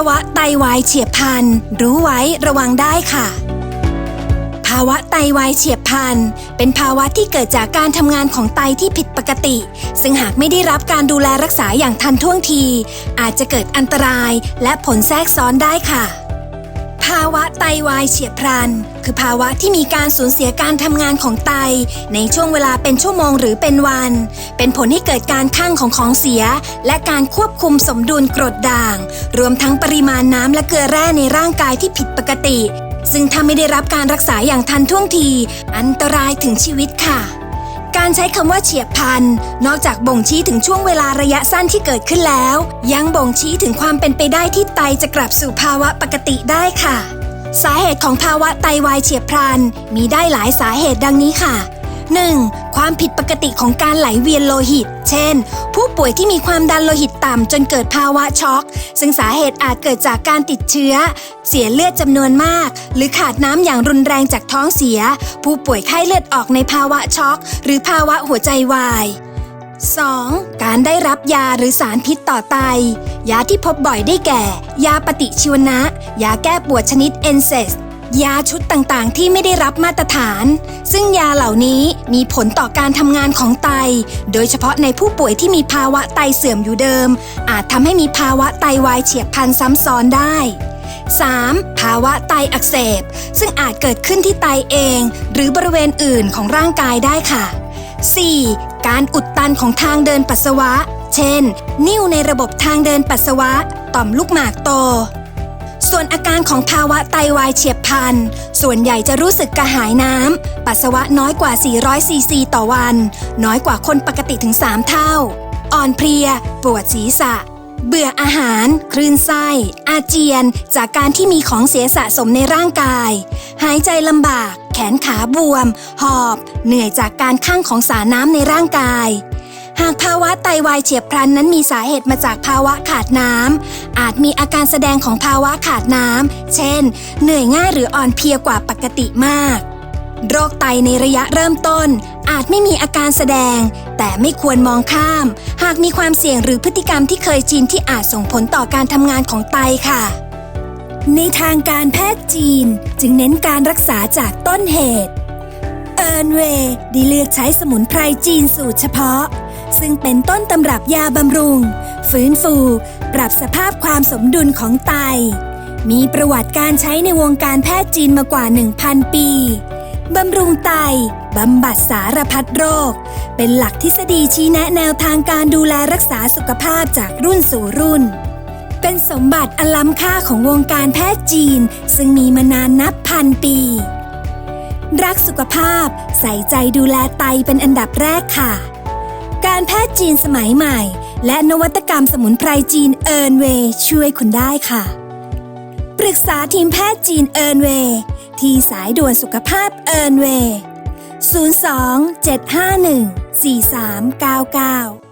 าวะไตวายเฉียบพลัน รู้ไว้ระวังได้ค่ะ ภาวะไตวายเฉียบพลัน เป็นภาวะที่เกิดจากการทำงานของไตที่ผิดปกติ ซึ่งหากไม่ได้รับการดูแลรักษาอย่างทันท่วงที อาจจะเกิดอันตรายและผลแทรกซ้อนได้ค่ะาวะไตวายเฉียบพลัน คือภาวะที่มีการสูญเสียการทำงานของไต ในช่วงเวลาเป็นชั่วโมงหรือเป็นวัน เป็นผลให้เกิดการข้างของของเสีย และการควบคุมสมดุลกรดด่าง รวมทั้งปริมาณน้ำและเกลือแร่ในร่างกายที่ผิดปกติ ซึ่งถ้าไม่ได้รับการรักษาอย่างทันท่วงที อันตรายถึงชีวิตค่ะการใช้คำว่าเฉียบพลัน นอกจากบ่งชี้ถึงช่วงเวลาระยะสั้นที่เกิดขึ้นแล้ว ยังบ่งชี้ถึงความเป็นไปได้ที่ไตจะกลับสู่ภาวะปกติได้ค่ะ สาเหตุของภาวะไตวายเฉียบพลัน มีได้หลายสาเหตุดังนี้ค่ะ 1. ความผิดปกติของการไหลเวียนโลหิต เช่น ผู้ป่วยที่มีความดันโลหิตต่ำจนเกิดภาวะช็อก ซึ่งสาเหตุอาจเกิดจากการติดเชื้อ เสียเลือดจำนวนมาก หรือขาดน้ำอย่างรุนแรงจากท้องเสีย ผู้ป่วยไข้เลือดออกในภาวะช็อก หรือภาวะหัวใจวาย 2. การได้รับยาหรือสารพิษต่อไต ยาที่พบบ่อยได้แก่ ยาปฏิชีวนะ ยาแก้ปวดชนิดเอนเซสยาชุดต่างๆ ที่ไม่ได้รับมาตรฐาน ซึ่งยาเหล่านี้มีผลต่อการทำงานของไต โดยเฉพาะในผู้ป่วยที่มีภาวะไตเสื่อมอยู่เดิม อาจทำให้มีภาวะไตวายเฉียบพลันซ้ำซ้อนได้ 3. ภาวะไตอักเสบ ซึ่งอาจเกิดขึ้นที่ไตเอง หรือบริเวณอื่นของร่างกายได้ค่ะ 4. การอุดตันของทางเดินปัสสาวะ เช่น นิ่วในระบบทางเดินปัสสาวะ ต่อมลูกหมากโต ส่วนอาการของภาวะไตวายเฉียบพลัน ส่วนใหญ่จะรู้สึกกระหายน้ำ ปัสสาวะน้อยกว่า 400 ซีซี ต่อวัน น้อยกว่าคนปกติถึง 3 เท่า อ่อนเพลีย ปวดศีรษะ เบื่ออาหาร คลื่นไส้ อาเจียน จากการที่มีของเสียสะสมในร่างกาย หายใจลำบาก นขาบวม หอบ เหนื่อยจากการข้างของสารน้ำในร่างกาย หากภาวะไตวายเฉียบพลันนั้นมีสาเหตุมาจากภาวะขาดน้ำอาจมีอาการแสดงของภาวะขาดน้ำเช่น เหนื่อยง่ายหรืออ่อนเพลียกว่าปกติมาก โรคไตในระยะเริ่มต้น อาจไม่มีอาการแสดง แต่ไม่ควรมองข้าม หากมีความเสี่ยงหรือพฤติกรรมที่เคยชินที่อาจส่งผลต่อการทำงานของไตค่ะ ในทางการแพทย์จีนจึงเน้นการรักษาจากต้นเหตุเอิร์นเวย์ได้เลือกใช้สมุนไพรจีนสูตรเฉพาะ ซึ่งเป็นต้นตำรับยาบำรุง ฟื้นฟู ปรับสภาพความสมดุลของไต มีประวัติการใช้ในวงการแพทย์จีนมากว่า 1,000 ปีบำรุงไต บำบัดสารพัดโรค เป็นหลักทฤษฎีชี้แนะแนวทางการดูแลรักษาสุขภาพจากรุ่นสู่รุ่น เป็นสมบัติอล้ำค่าของวงการแพทย์จีน ซึ่งมีมานานนับพันปี รักสุขภาพใส่ใจดูแลไตเป็นอันดับแรกค่ะ การแพทย์จีนสมัยใหม่ และนวัตกรรมสมุนไพรจีนเอิร์นเวย์ช่วยคุณได้ค่ะ ปรึกษาทีมแพทย์จีนเอิร์นเวย์ที่สายด่วนสุขภาพเอิร์นเวย์02 751 4399